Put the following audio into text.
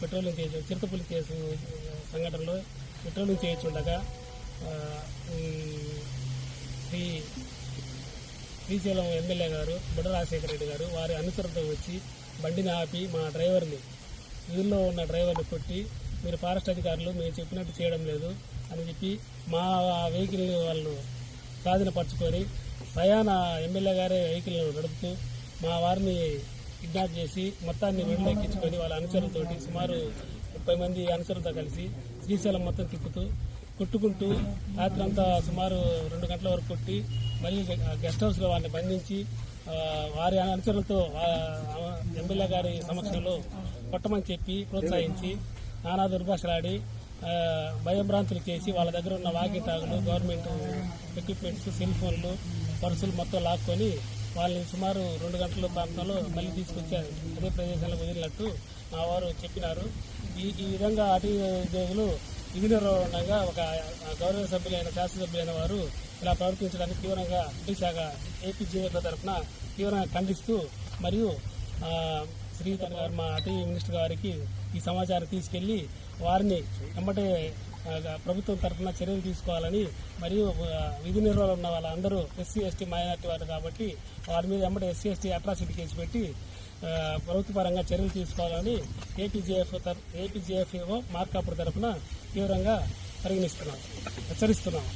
Patrolling చేయొచ్చు చిరుతపులి కేసు సంఘటనలో పెట్రోలింగ్ చేయించుండగా శ్రీ శ్రీశైలం ఎమ్మెల్యే గారు బుడ్డ రాజశేఖర రెడ్డి గారు వారి అనుసరణతో వచ్చి బండిని ఆపి మా డ్రైవర్ని వీధిలో ఉన్న డ్రైవర్ని కొట్టి మీరు ఫారెస్ట్ అధికారులు మేము చెప్పినట్టు చేయడం లేదు అని చెప్పి మా వెహికల్ని వాళ్ళు స్వాధీనపరచుకొని ప్రయాణ ఎమ్మెల్యే గారే వెహికల్ నడుపుతూ మా వారిని కిడ్నాప్ చేసి మొత్తాన్ని వెంటెక్కించుకొని వాళ్ళ అనుచరులతో సుమారు ముప్పై మంది అనుచరులతో కలిసి శ్రీశైలం మొత్తం తిప్పుతూ కొట్టుకుంటూ రాత్రంతా సుమారు రెండు గంటల వరకు కొట్టి మళ్ళీ గెస్ట్ హౌస్లో వారిని బంధించి వారి అనుచరులతో ఎమ్మెల్యే గారి సమక్షంలో కొట్టమని చెప్పి ప్రోత్సహించి నానా దుర్భాషలాడి భయభ్రాంతులు చేసి వాళ్ళ దగ్గర ఉన్న వాకి టాగులు గవర్నమెంట్ ఎక్విప్మెంట్స్ సెల్ ఫోన్లు పర్సులు మొత్తం లాక్కొని వాళ్ళని సుమారు రెండు గంటల ప్రాంతంలో మళ్ళీ తీసుకొచ్చారు. అదే ప్రదేశంలో వదిలినట్టు మా వారు చెప్పినారు. ఈ ఈ విధంగా అటవీ ఉద్యోగులు విధి ఉండగా ఒక గౌరవ సభ్యులైన శాసనసభ్యులైన వారు ఇలా ప్రవర్తించడానికి తీవ్రంగా అటవీ శాఖ ఏపీజేఎఫ్ తరఫున తీవ్రంగా ఖండిస్తూ మరియు ఆ, శ్రీధర్ గారు మా అటవీ మినిస్టర్ గారికి ఈ సమాచారం తీసుకెళ్ళి వారిని వెంబటే ప్రభుత్వం తరఫున చర్యలు తీసుకోవాలని మరియు విధి నిర్వహణ ఉన్న వాళ్ళందరూ ఎస్సీ ఎస్టీ మైనార్టీ వారు కాబట్టి వారి మీద వెంబడే ఎస్సీ ఎస్టీ అట్రాసిటీ కేసు పెట్టి ప్రభుత్వపరంగా చర్యలు తీసుకోవాలని ఏపీజేఎఫ్ ఏపీజేఎఫ్ఓ మార్కాపురం తరఫున తీవ్రంగా పరిగణిస్తున్నాం హెచ్చరిస్తున్నాం.